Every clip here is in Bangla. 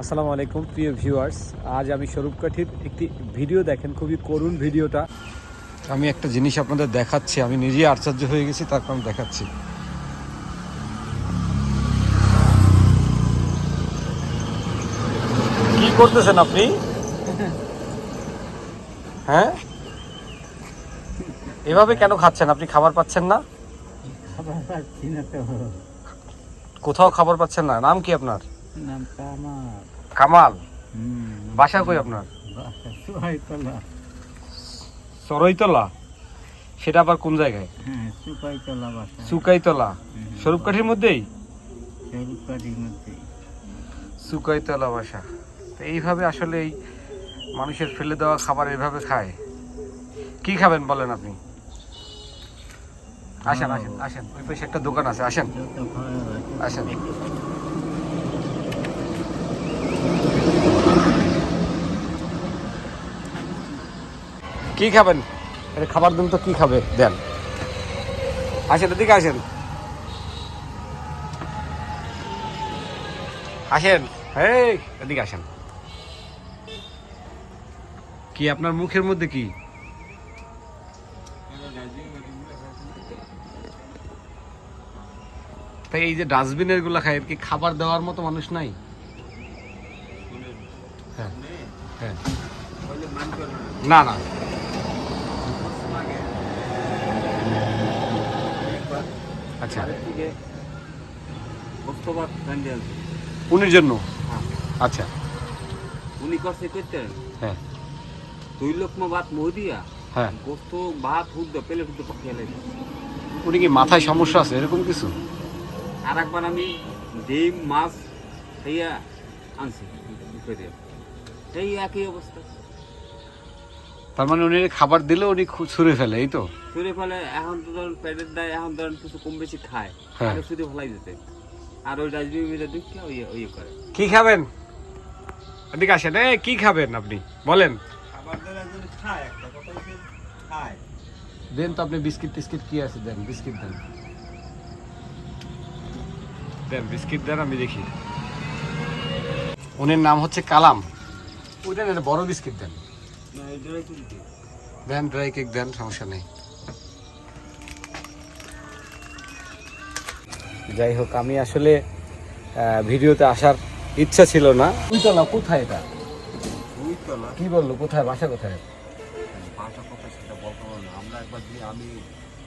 আসসালামু আলাইকুম প্রিয় ভিউয়ার্স। আজ আমি স্বরূপকাঠির একটি ভিডিও দেখেন খুবই করুণ ভিডিওটা। আমি একটা জিনিস আপনাদের দেখাচ্ছি আমি নিজেই আশ্চর্য হয়ে গেছি তারপর আমি দেখাচ্ছি। কি করতেছেন আপনি? হ্যাঁ? এভাবে কেন খাচ্ছেন? আপনি খাবার পাচ্ছেন না? কোথাও খাবার পাচ্ছেন না। নাম কি আপনার? কামাল। বাসা কই আপনার? সরইতলা? সেটা আবার কোন জায়গায়? হ্যাঁ সুকাইতলা স্বরূপকাঠির মধ্যেই? সুকাইতলা বাসা। তো এইভাবে আসলে এই মানুষের ফেলে দেওয়া খাবার এইভাবে খায়। কি খাবেন বলেন আপনি? আসেন আসেন আসেন। ওই পাশে একটা দোকান আছে আসেন। আসেন। কি খাবেন? এটা খাবার দেন তো কি খাবে? দেন। আসেন এদিকে আসেন। আসেন। এই। এদিকে আসেন। কি আপনার মুখের মধ্যে কি? তাই এই যে ডাস্টবিনেরগুলা খায় কি খাবার দেওয়ার মতো মানুষ নাই? হ্যাঁ। হ্যাঁ। না না। আচ্ছা। বস্তবাদ প্যান্ডেল উনির জন্য? আচ্ছা। উনি করছে করতেন হ্যাঁ। দুই লোকমা ভাত মুহ দিয়া হ্যাঁ। গোস্ত ভাত হুদ্দ পেলে হুদ্দ পাকিয়ে লাগে উনি কি মাথায় সমস্যা আছে? এরকম কিছু? আর একবার আমি ডিম মাছ খাইয়া আনছি। এই একই অবস্থা। তার মানে উনি খাবার দিলে উনি ছুঁড়ে ফেলে এই তো? শুনে ফেলে এখন তো ধরেন পেটের দায় এখন ধরুন কিছু কম বেশি খায়। হ্যাঁ। আগে শুধু ফেলাই দিতে। আর ওই ডাস্টবিন মিলে ঢুকে ওই ওই করে। কি খাবেন? এদিকে আসেন। এ কি খাবেন আপনি? বলেন। খাবার দেওয়া যদি খায় একটা কথা খায়। দেন তো আপনি বিস্কিট টিস্কিট কি আছে দেন বিস্কিট দেন। দেন বিস্কিট দেন আমি দেখি। উনির নাম হচ্ছে কালাম। ওইটা দেন বড় বিস্কিট দেন। দেন ড্রাই কেক দেন সমস্যা নেই। যাই হোক আমি আসলে ভিডিওতে আসার ইচ্ছা ছিল না। উইতলা কোথায় এটা? দুই তলা কি বলল? কোথায়? বাসা কোথায়? ভাষা কথা সেটা বলতে না। আমরা একবার দিয়ে আমি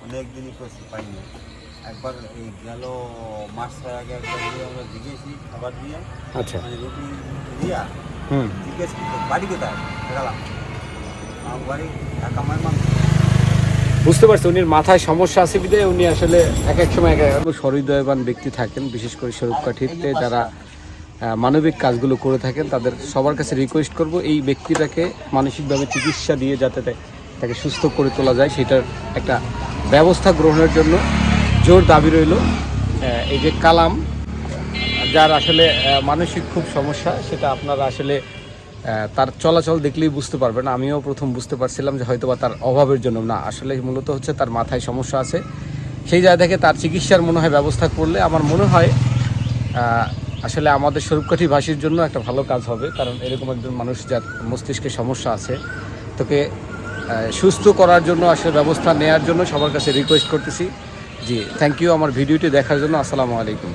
অনেক দিনই করছি পাইনি। একবার এই গেল মাস ছয় আগে একবার দিয়ে আমরা জিজ্ঞেসি খাবার দিয়ে। আচ্ছা। মানে রুটি দিয়া। হুম। জিজ্ঞেস করতো বাড়ি কোথায়? গেলাম বুঝতে পারছি উনির মাথায় সমস্যা আছে বিধায় উনি আসলে এক এক সময় এক এক সহৃদয়বান ব্যক্তি থাকেন বিশেষ করে স্বরূপকাঠিতে যারা মানবিক কাজগুলো করে থাকেন তাদের সবার কাছে রিকোয়েস্ট করব এই ব্যক্তিটাকে মানসিকভাবে চিকিৎসা দিয়ে যাতে তাকে সুস্থ করে তোলা যায় সেটার একটা ব্যবস্থা গ্রহণের জন্য জোর দাবি রইল। এই যে কালাম যার আসলে মানসিক খুব সমস্যা সেটা আপনারা আসলে তার চলাচল দেখলেই বুঝতে পারবেন আমিও প্রথম বুঝতে পারছিলাম যে হয়তোবা তার অভাবের জন্য। না আসলে মূলত হচ্ছে তার মাথায় সমস্যা আছে। সেই জায়গা থেকে তার চিকিৎসার মনে হয় ব্যবস্থা করলে আমার মনে হয় আসলে আমাদের স্বরূপকাঠি ভাষীর জন্য একটা ভালো কাজ হবে, কারণ এরকম একজন মানুষ যার মস্তিষ্কে সমস্যা আছে, তোকে সুস্থ করার জন্য আসলে ব্যবস্থা নেওয়ার জন্য সবার কাছে রিকোয়েস্ট করতেছি। জি থ্যাংক ইউ আমার ভিডিওটি দেখার জন্য। আসসালামু আলাইকুম।